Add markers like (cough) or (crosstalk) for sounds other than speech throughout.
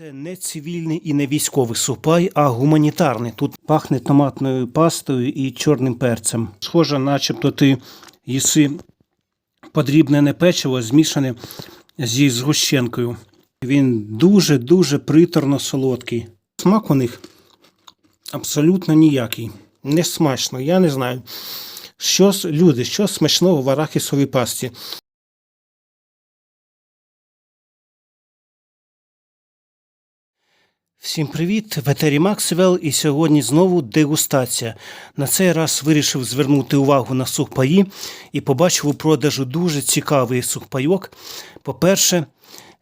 Це не цивільний і не військовий супай, а гуманітарний. Тут пахне томатною пастою і чорним перцем. Схоже, начебто ти їси подрібнене печиво змішане зі згущенкою. Він дуже-дуже приторно солодкий. Смак у них абсолютно ніякий. Не смачно. Я не знаю. Що люди, що смачного в арахісовій пасті? Всім привіт! В етері Максвелл і сьогодні знову дегустація. На цей раз вирішив звернути увагу на сухпаї і побачив у продажу дуже цікавий сухпайок. По-перше,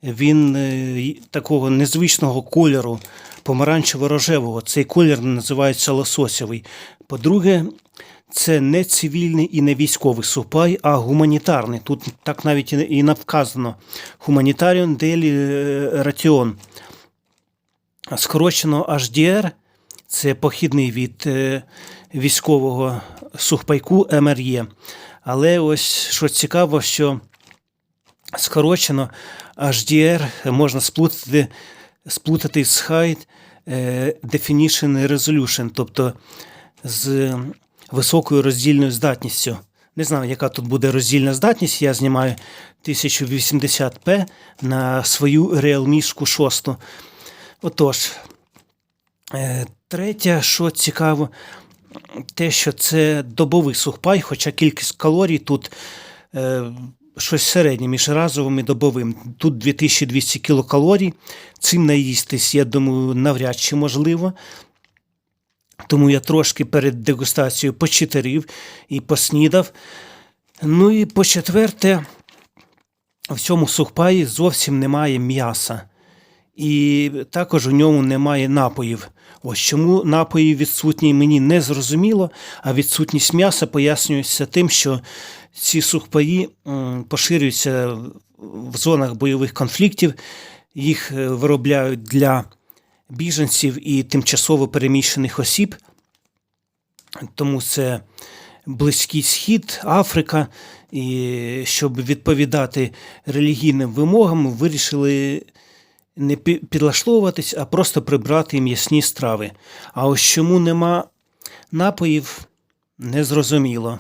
він е, такого незвичного кольору, помаранчево-рожевого. Цей колір називається лососєвий. По-друге, це не цивільний і не військовий сухпай, а гуманітарний. Тут так навіть і навказано. Daily е, Ration. Скорочено HDR – це похідний від е, військового сухпайку МРЄ. Але ось що цікаво, що скорочено HDR можна сплутати, сплутати з High е, Definition Resolution, тобто з високою роздільною здатністю. Не знаю, яка тут буде роздільна здатність. Я знімаю 1080p на свою Realme 6. Отож, е, третє, що цікаво, те, що це добовий сухпай, хоча кількість калорій тут е, щось середнє між разовим і добовим. Тут 2200 кілокалорій. Цим наїстись, я думаю, навряд чи можливо. Тому я трошки перед дегустацією почитерів і поснідав. Ну і по четверте, в цьому сухпаї зовсім немає м'яса. І також у ньому немає напоїв. Ось чому напої відсутні, мені не зрозуміло, а відсутність м'яса пояснюється тим, що ці сухпаї поширюються в зонах бойових конфліктів, їх е, виробляють для біженців і тимчасово переміщених осіб. Тому це Близький Схід, Африка. І щоб відповідати релігійним вимогам, вирішили не підлаштовуватись, а просто прибрати м'ясні страви. А ось чому нема напоїв, незрозуміло.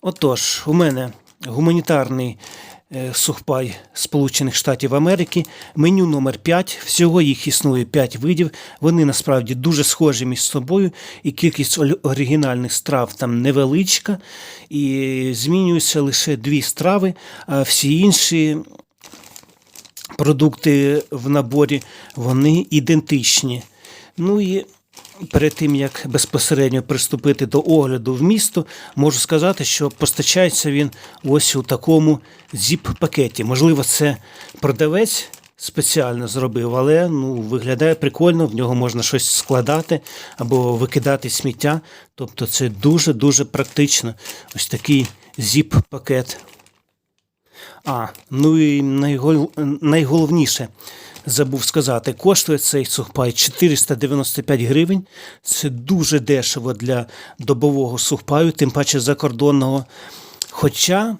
Отож, у мене гуманітарний е, сухпай Сполучених Штатів Америки, меню номер 5. Всього їх існує 5 видів. Вони насправді дуже схожі між собою, і кількість оригінальних страв там невеличка, і змінюються лише дві страви, а всі інші продукти в наборі вони ідентичні. Ну і перед тим як безпосередньо приступити до огляду в місто, можу сказати, що постачається він ось у такому зіп-пакеті. Можливо, це продавець спеціально зробив, але ну, виглядає прикольно, в нього можна щось складати або викидати сміття. Тобто це дуже-дуже практично. Ось такий зіп-пакет. А, ну і найгол... найголовніше забув сказати, коштує цей сухпай 495 гривень. Це дуже дешево для добового сухпаю, тим паче закордонного. Хоча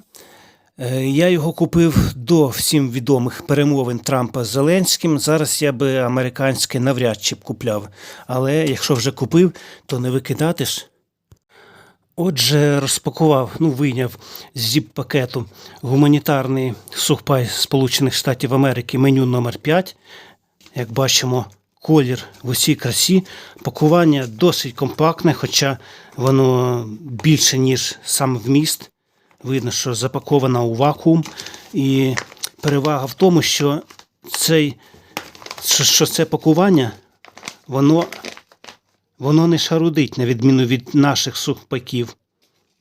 е, я його купив до всім відомих перемовин Трампа з Зеленським. Зараз я би американське навряд чи б купляв. Але якщо вже купив, то не викидати ж. Отже, розпакував, ну, вийняв з зіп-пакету гуманітарний сухпай Сполучених Штатів Америки меню номер 5 Як бачимо, колір в усій красі. Пакування досить компактне, хоча воно більше, ніж сам вміст. Видно, що запаковано у вакуум. І перевага в тому, що, цей, що це пакування, воно Воно не шарудить, на відміну від наших сухпаків.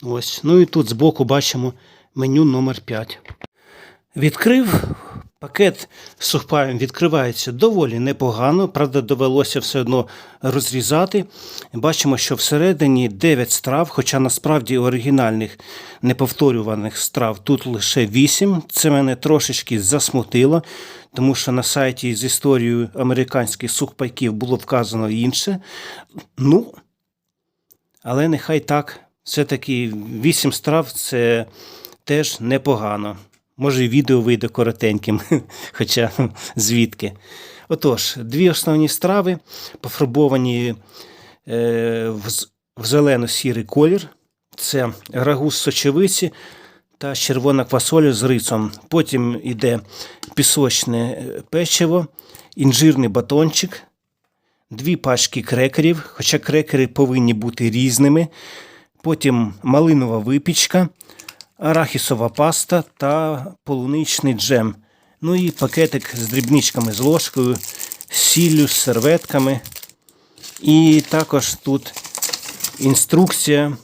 Ось. Ну і тут збоку бачимо меню номер 5. Відкрив. Пакет з сухпаєм відкривається доволі непогано, правда, довелося все одно розрізати. Бачимо, що всередині 9 страв, хоча насправді оригінальних неповторюваних страв тут лише 8. Це мене трошечки засмутило, тому що на сайті з історією американських сухпайків було вказано інше. Ну, але нехай так. Все-таки 8 страв це теж непогано. Може, і відео вийде коротеньким, (laughs) хоча звідки. Отож, дві основні страви, пофарбовані е, в, зелено-сірий колір. Це рагу з сочевиці та червона квасоля з рисом. Потім йде пісочне е, печиво, інжирний батончик, дві пачки крекерів, хоча крекери повинні бути різними. Потім малинова випічка, арахісова паста та полуничний джем. Ну і пакетик з дрібничками з ложкою, з сіллю, з серветками. І також тут інструкція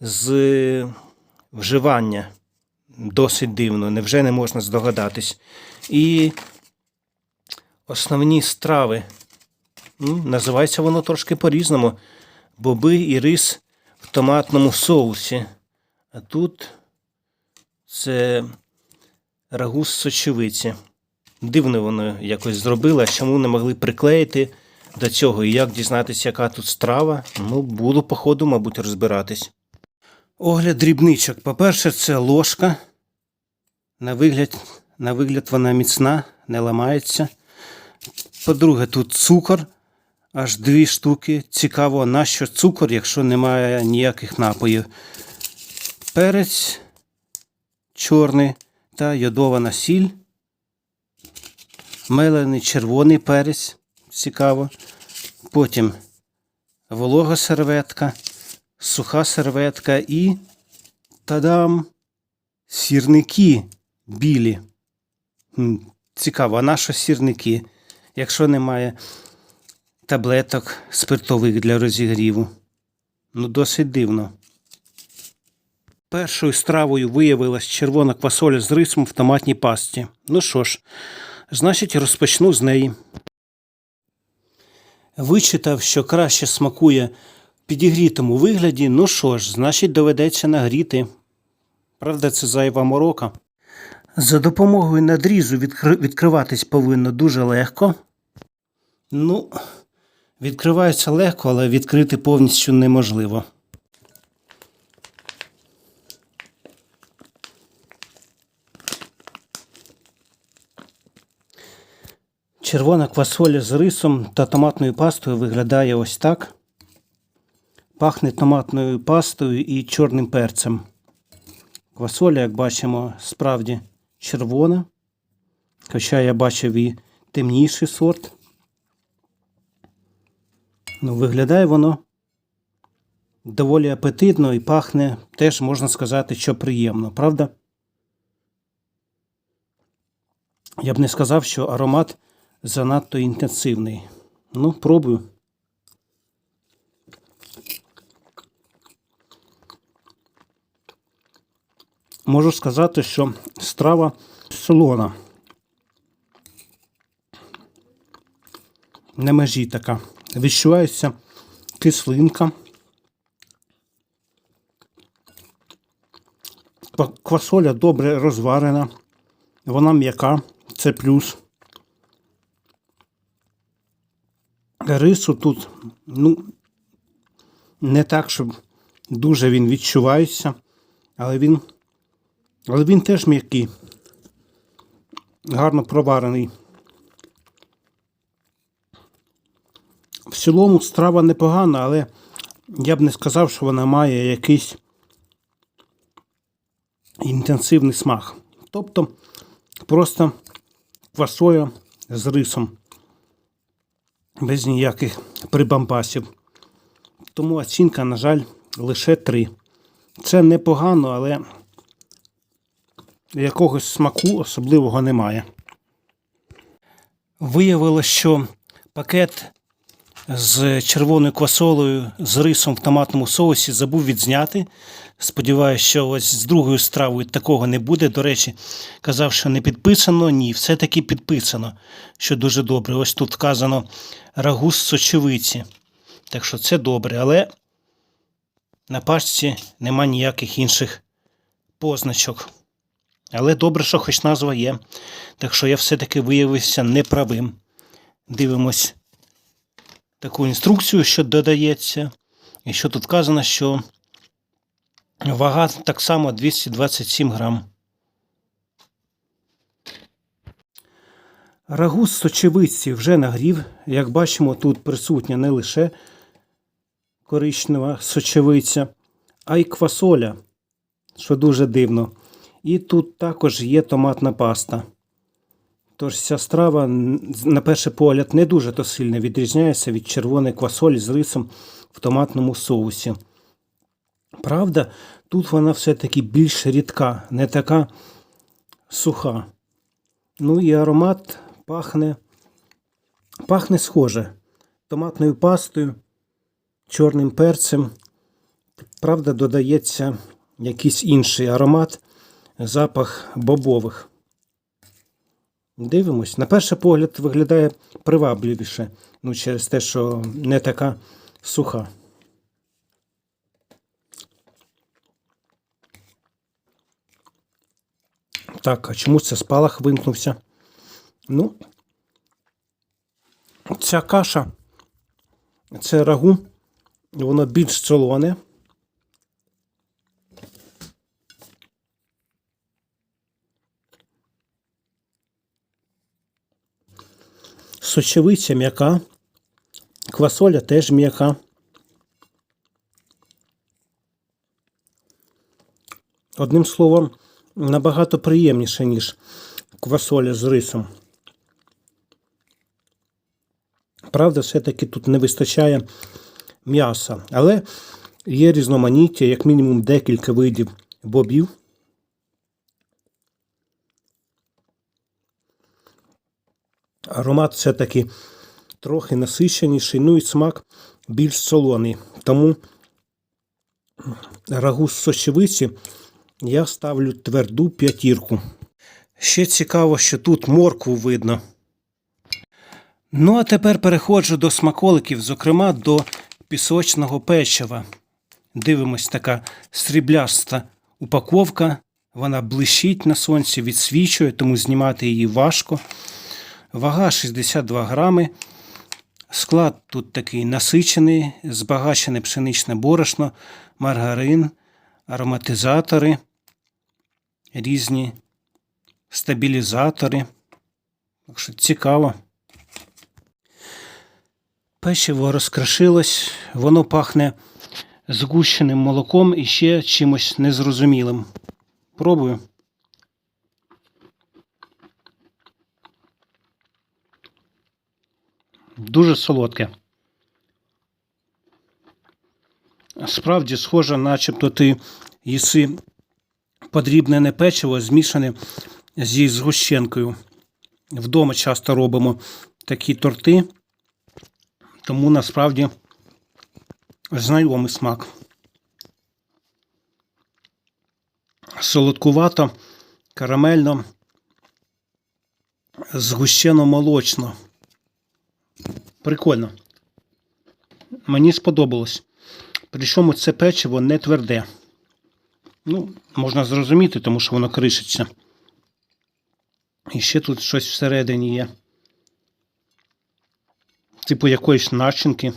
з вживання. Досить дивно, невже не можна здогадатись. І основні страви. М, Називається воно трошки по-різному. Боби і рис в томатному соусі. А тут це рагу з сочевиці. Дивно воно якось зробило, а чому не могли приклеїти до цього. І як дізнатися, яка тут страва? Ну, буду по ходу, мабуть, розбиратись. Огляд дрібничок. По-перше, це ложка. На вигляд, на вигляд вона міцна, не ламається. По-друге, тут цукор. Аж дві штуки. Цікаво, нащо цукор, якщо немає ніяких напоїв. Перець чорний та йодована сіль. Мелений червоний перець. Цікаво. Потім волога серветка, суха серветка і тадам! Сірники білі. Цікаво, а на що сірники, якщо немає таблеток спиртових для розігріву? Ну, досить дивно. Першою стравою виявилась червона квасоля з рисом в томатній пасті. Ну що ж, значить, розпочну з неї. Вичитав, що краще смакує в підігрітому вигляді. Ну що ж, значить, доведеться нагріти. Правда, це зайва морока. За допомогою надрізу відкриватись повинно дуже легко. Ну, відкривається легко, але відкрити повністю неможливо. Червона квасоля з рисом та томатною пастою виглядає ось так. Пахне томатною пастою і чорним перцем. Квасоля, як бачимо, справді червона. Хоча я бачив і темніший сорт. Ну, виглядає воно доволі апетитно і пахне теж можна сказати, що приємно, правда? Я б не сказав, що аромат занадто інтенсивний. Ну, пробую. Можу сказати, що страва солона. На межі така. Відчувається кислинка. Квасоля добре розварена. Вона м'яка, це плюс. Рису тут, ну, не так, щоб дуже він відчувається, але він, але він теж м'який, гарно проварений. В цілому страва непогана, але я б не сказав, що вона має якийсь інтенсивний смак. Тобто просто квасоля з рисом без ніяких прибамбасів. Тому оцінка, на жаль, лише 3. Це непогано, але якогось смаку особливого немає. Виявилося, що пакет з червоною квасолою з рисом в томатному соусі забув відзняти. Сподіваюся, що ось з другою стравою такого не буде. До речі, казав, що не підписано. Ні, все-таки підписано, що дуже добре. Ось тут вказано рагу з сочевиці. Так що це добре, але на пачці нема ніяких інших позначок. Але добре, що хоч назва є. Так що я все-таки виявився неправим. Дивимось таку інструкцію, що додається. І що тут вказано, що вага так само 227 грам. Рагу з сочевиці вже нагрів. Як бачимо, тут присутня не лише коричнева сочевиця, а й квасоля, що дуже дивно. І тут також є томатна паста. Тож ця страва, на перший погляд, не дуже то сильно відрізняється від червоної квасолі з рисом в томатному соусі. Правда, тут вона все-таки більш рідка, не така суха. Ну і аромат пахне, пахне схоже. Томатною пастою, чорним перцем. Правда, додається якийсь інший аромат, запах бобових. Дивимось. На перший погляд виглядає привабливіше, ну, через те, що не така суха. Так, а чому це спалах вимкнувся? Ну, ця каша, це рагу, воно більш солоне. Сочевиця м'яка, квасоля теж м'яка. Одним словом, набагато приємніше, ніж квасоля з рисом. Правда, все-таки тут не вистачає м'яса, але є різноманіття, як мінімум декілька видів бобів. Аромат все-таки трохи насиченіший, ну і смак більш солоний. Тому рагу з сочевиці я ставлю тверду п'ятірку. Ще цікаво, що тут моркву видно. Ну, а тепер переходжу до смаколиків, зокрема до пісочного печива. Дивимось, така срібляста упаковка. Вона блищить на сонці, відсвічує, тому знімати її важко. Вага 62 грами. Склад тут такий насичений, збагачене пшеничне борошно, маргарин, ароматизатори, різні стабілізатори. Так що цікаво. Печиво розкрошилось, воно пахне згущеним молоком і ще чимось незрозумілим. Пробую. Дуже солодке. Справді схоже, начебто ти їси подрібнене печиво змішане зі згущенкою. Вдома часто робимо такі торти, тому насправді знайомий смак. Солодкувато, карамельно, згущено молочно. Прикольно. Мені сподобалось. Причому це печиво не тверде. Ну, можна зрозуміти, тому що воно кришиться. І ще тут щось всередині є. Типу якоїсь начинки.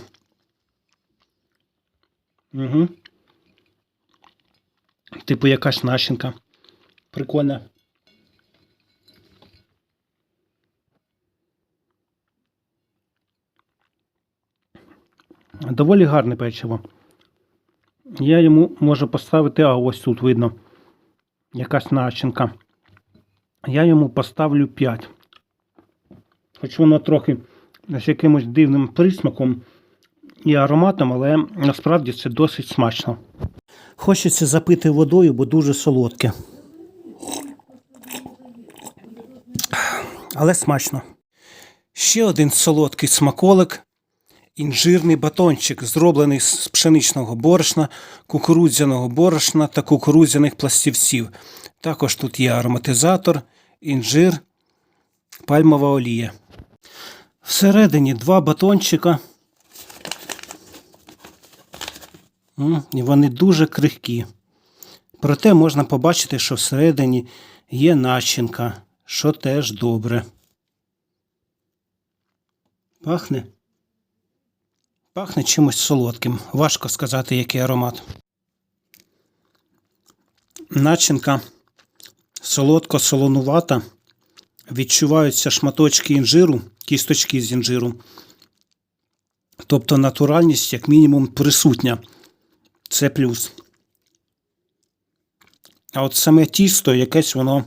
Угу. Типу якась начинка. Прикольно. Доволі гарне печиво. Я йому можу поставити, а ось тут видно якась начинка. Я йому поставлю 5. Хоч воно трохи з якимось дивним присмаком і ароматом, але насправді це досить смачно. Хочеться запити водою, бо дуже солодке. Але смачно. Ще один солодкий смаколик. Інжирний батончик, зроблений з пшеничного борошна, кукурудзяного борошна та кукурудзяних пластівців. Також тут є ароматизатор, інжир, пальмова олія. Всередині два батончика. І вони дуже крихкі. Проте можна побачити, що всередині є начинка, що теж добре. Пахне? Пахне чимось солодким. Важко сказати, який аромат. Начинка солодко-солонувата, відчуваються шматочки інжиру, кісточки з інжиру. Тобто натуральність, як мінімум, присутня. Це плюс. А от саме тісто якесь воно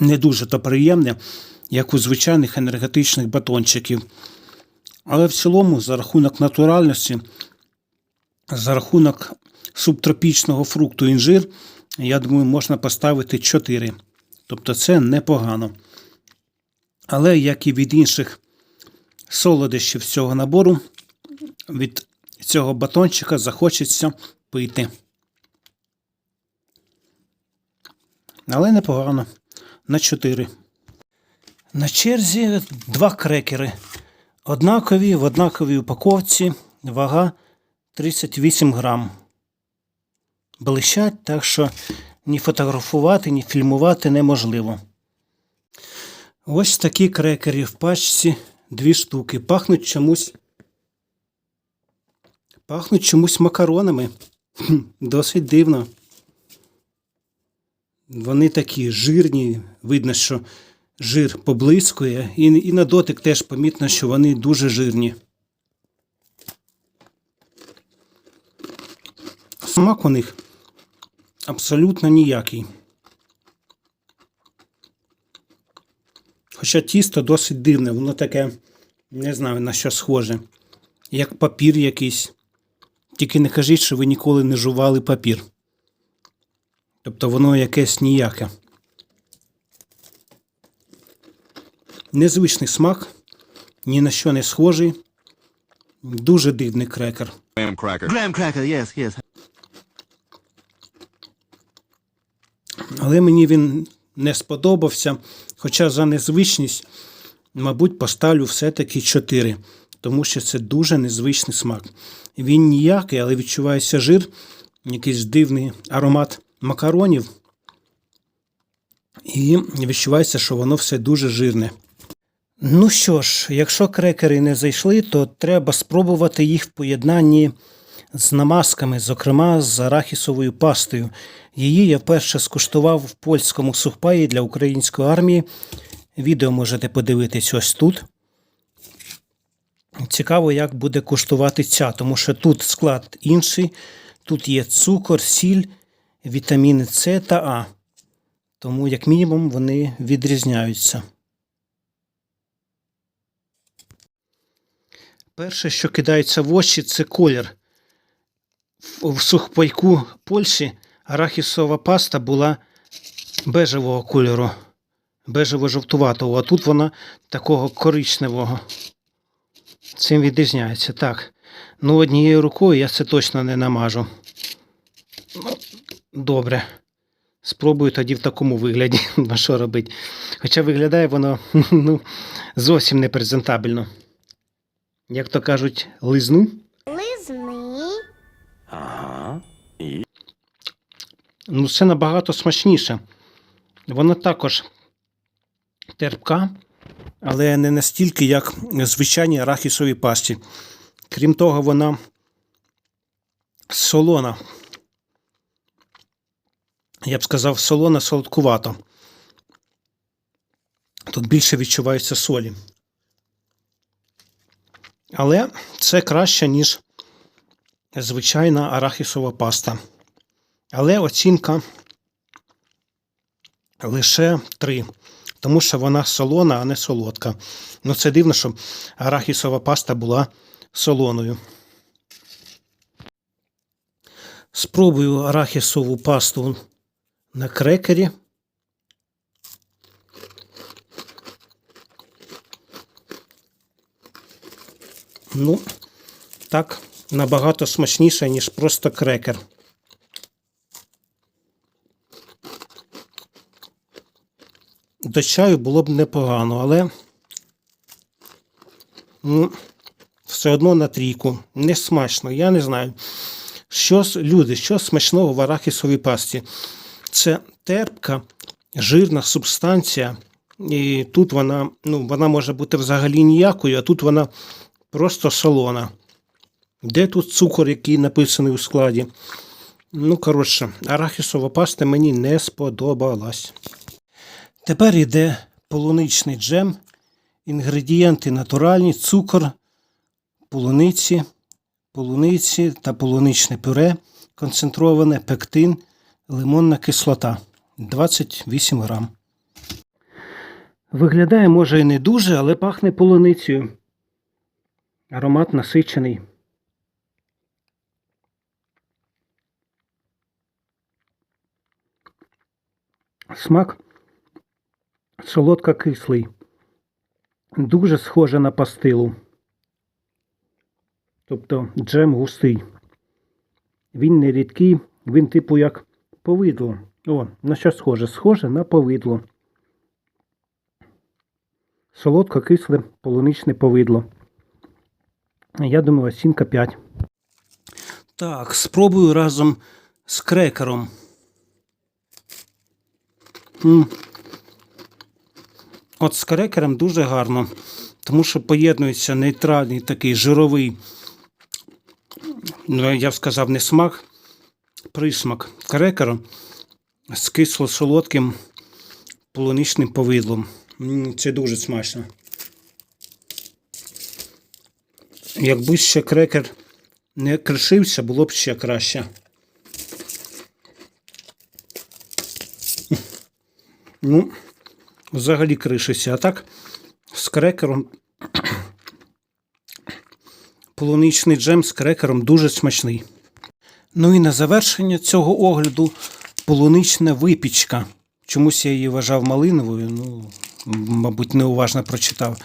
не дуже то приємне, як у звичайних енергетичних батончиків. Але в цілому, за рахунок натуральності, за рахунок субтропічного фрукту інжир, я думаю, можна поставити 4. Тобто це непогано. Але як і від інших солодощів цього набору, від цього батончика захочеться пити. Але непогано. На 4. На черзі два крекери. Однакові в однаковій упаковці. Вага 38 грам. Блищать, так що ні фотографувати, ні фільмувати неможливо. Ось такі крекери в пачці дві штуки. Пахнуть чомусь. Пахнуть чомусь макаронами. Досить дивно. Вони такі жирні, видно, що жир поблискує, і, і на дотик теж помітно, що вони дуже жирні. Смак у них абсолютно ніякий. Хоча тісто досить дивне, воно таке, не знаю на що схоже, як папір якийсь. Тільки не кажіть, що ви ніколи не жували папір. Тобто воно якесь ніяке. Незвичний смак, ні на що не схожий. Дуже дивний крекер. graham cracker. Graham cracker, yes, yes. Але мені він не сподобався. Хоча за незвичність, мабуть, поставлю все-таки 4, тому що це дуже незвичний смак. Він ніякий, але відчувається жир, якийсь дивний аромат макаронів. І відчувається, що воно все дуже жирне. Ну що ж, якщо крекери не зайшли, то треба спробувати їх в поєднанні з намазками, зокрема з арахісовою пастою. Її я вперше скуштував в польському сухпаї для української армії. Відео можете подивитись ось тут. Цікаво, як буде куштувати ця, тому що тут склад інший. Тут є цукор, сіль, вітаміни С та А. Тому, як мінімум, вони відрізняються. Перше, що кидається в очі, це колір. В сухпайку Польщі арахісова паста була бежевого кольору, бежево-жовтуватого, а тут вона такого коричневого. Цим відрізняється. Так. Ну, однією рукою я це точно не намажу. Ну, Добре. Спробую тоді в такому вигляді. (laughs) Що робити? Хоча виглядає воно (laughs) ну, зовсім не презентабельно. Як то кажуть, лизну. Лизни. Ну, це набагато смачніше. Вона також терпка, але не настільки, як звичайні арахісові пасті. Крім того, вона солона. Я б сказав, солона солодкувато. Тут більше відчувається солі. Але це краще, ніж звичайна арахісова паста. Але оцінка лише 3, тому що вона солона, а не солодка. Ну, це дивно, що арахісова паста була солоною. Спробую арахісову пасту на крекері. Ну, так, набагато смачніше, ніж просто крекер. До чаю було б непогано, але ну, все одно на трійку. Не смачно. Я не знаю. Що люди, що смачного в арахісовій пасті? Це терпка, жирна субстанція. І тут вона, ну, вона може бути взагалі ніякою, а тут вона просто солона. Де тут цукор, який написаний у складі? Ну, коротше, арахісова паста мені не сподобалась. Тепер йде полуничний джем. Інгредієнти натуральні, цукор, полуниці, полуниці та полуничне пюре, концентроване, пектин, лимонна кислота 28 грам. Виглядає, може, і не дуже, але пахне полуницею. Аромат насичений. Смак солодко-кислий. Дуже схоже на пастилу. Тобто джем густий. Він не рідкий, він типу як повидло. О, на що схоже? Схоже на повидло. Солодко-кисле полуничне повидло. Я думаю, оцінка 5. Так, спробую разом з крекером. От з крекером дуже гарно, тому що поєднується нейтральний такий жировий, ну, я б сказав, не смак, присмак крекера з кисло-солодким полуничним повидлом. Це дуже смачно. Якби ще крекер не кришився, було б ще краще. Ну, взагалі кришиться. А так, з крекером. Полуничний джем з крекером дуже смачний. Ну і на завершення цього огляду полунична випічка. Чомусь я її вважав малиновою, ну, мабуть, неуважно прочитав.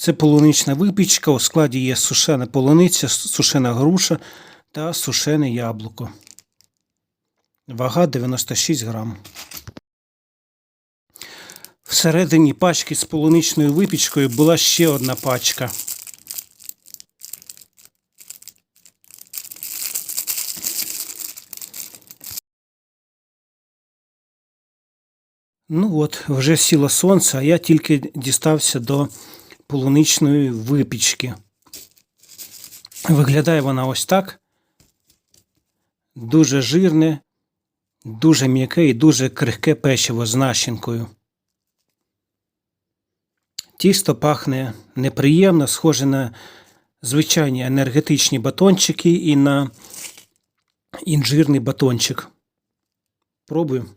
Це полунична випічка. У складі є сушена полуниця, сушена груша та сушене яблуко. Вага 96 грам. Всередині пачки з полуничною випічкою була ще одна пачка. Ну от, вже сіло сонце, а я тільки дістався до полуничної випічки. Виглядає вона ось так. Дуже жирне, дуже м'яке і дуже крихке печиво з начинкою. Тісто пахне неприємно, схоже на звичайні енергетичні батончики і на інжирний батончик. Пробую.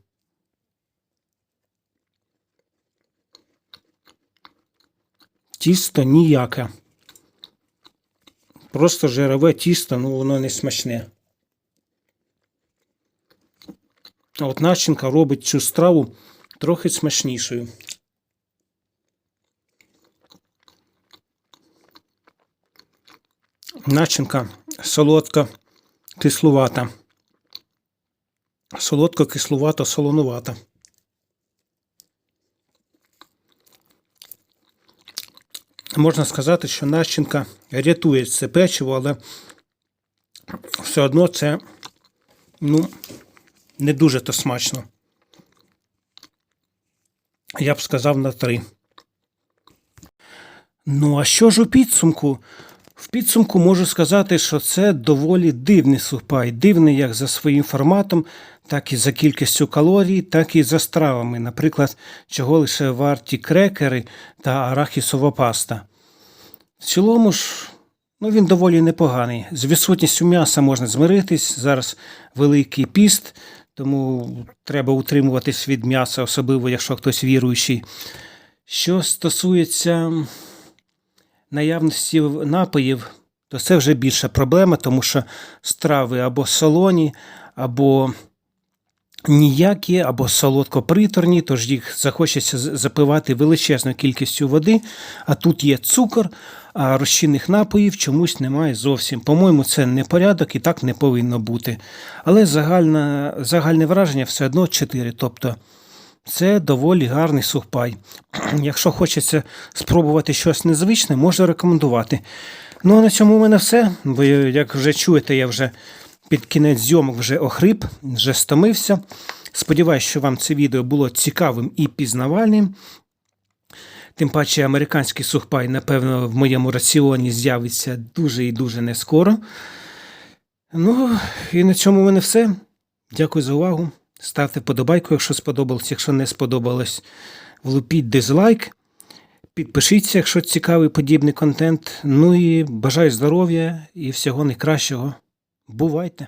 Тісто ніяке. Просто жирове тісто, ну воно не смачне. А от начинка робить цю страву трохи смачнішою. Начинка солодка, кислувата. Солодко, кислувата, солонувата. Можна сказати, що начинка рятує це печиво, але все одно це ну, не дуже то смачно. Я б сказав на три. Ну, а що ж у підсумку? В підсумку можу сказати, що це доволі дивний сухпай. Дивний як за своїм форматом, так і за кількістю калорій, так і за стравами. Наприклад, чого лише варті крекери та арахісова паста. В цілому ж, ну він доволі непоганий. З відсутністю м'яса можна змиритись. Зараз великий піст, тому треба утримуватись від м'яса, особливо якщо хтось віруючий. Що стосується наявності напоїв, то це вже більша проблема, тому що страви або солоні, або ніякі, або солодко-приторні, тож їх захочеться запивати величезною кількістю води, а тут є цукор, а розчинних напоїв чомусь немає зовсім. По-моєму, це непорядок і так не повинно бути. Але загальне, загальне враження все одно 4. Тобто це доволі гарний сухпай. (clears throat) Якщо хочеться спробувати щось незвичне, можу рекомендувати. Ну а на цьому у мене все. Ви, як вже чуєте, я вже під кінець зйомок вже охрип, вже стомився. Сподіваюсь, що вам це відео було цікавим і пізнавальним. Тим паче американський сухпай, напевно, в моєму раціоні з'явиться дуже і дуже не скоро. Ну, і на цьому у мене все. Дякую за увагу. Ставте подобайку, якщо сподобалось, якщо не сподобалось. влупіть дизлайк, підпишіться, якщо цікавий подібний контент. Ну і бажаю здоров'я і всього найкращого. Бувайте!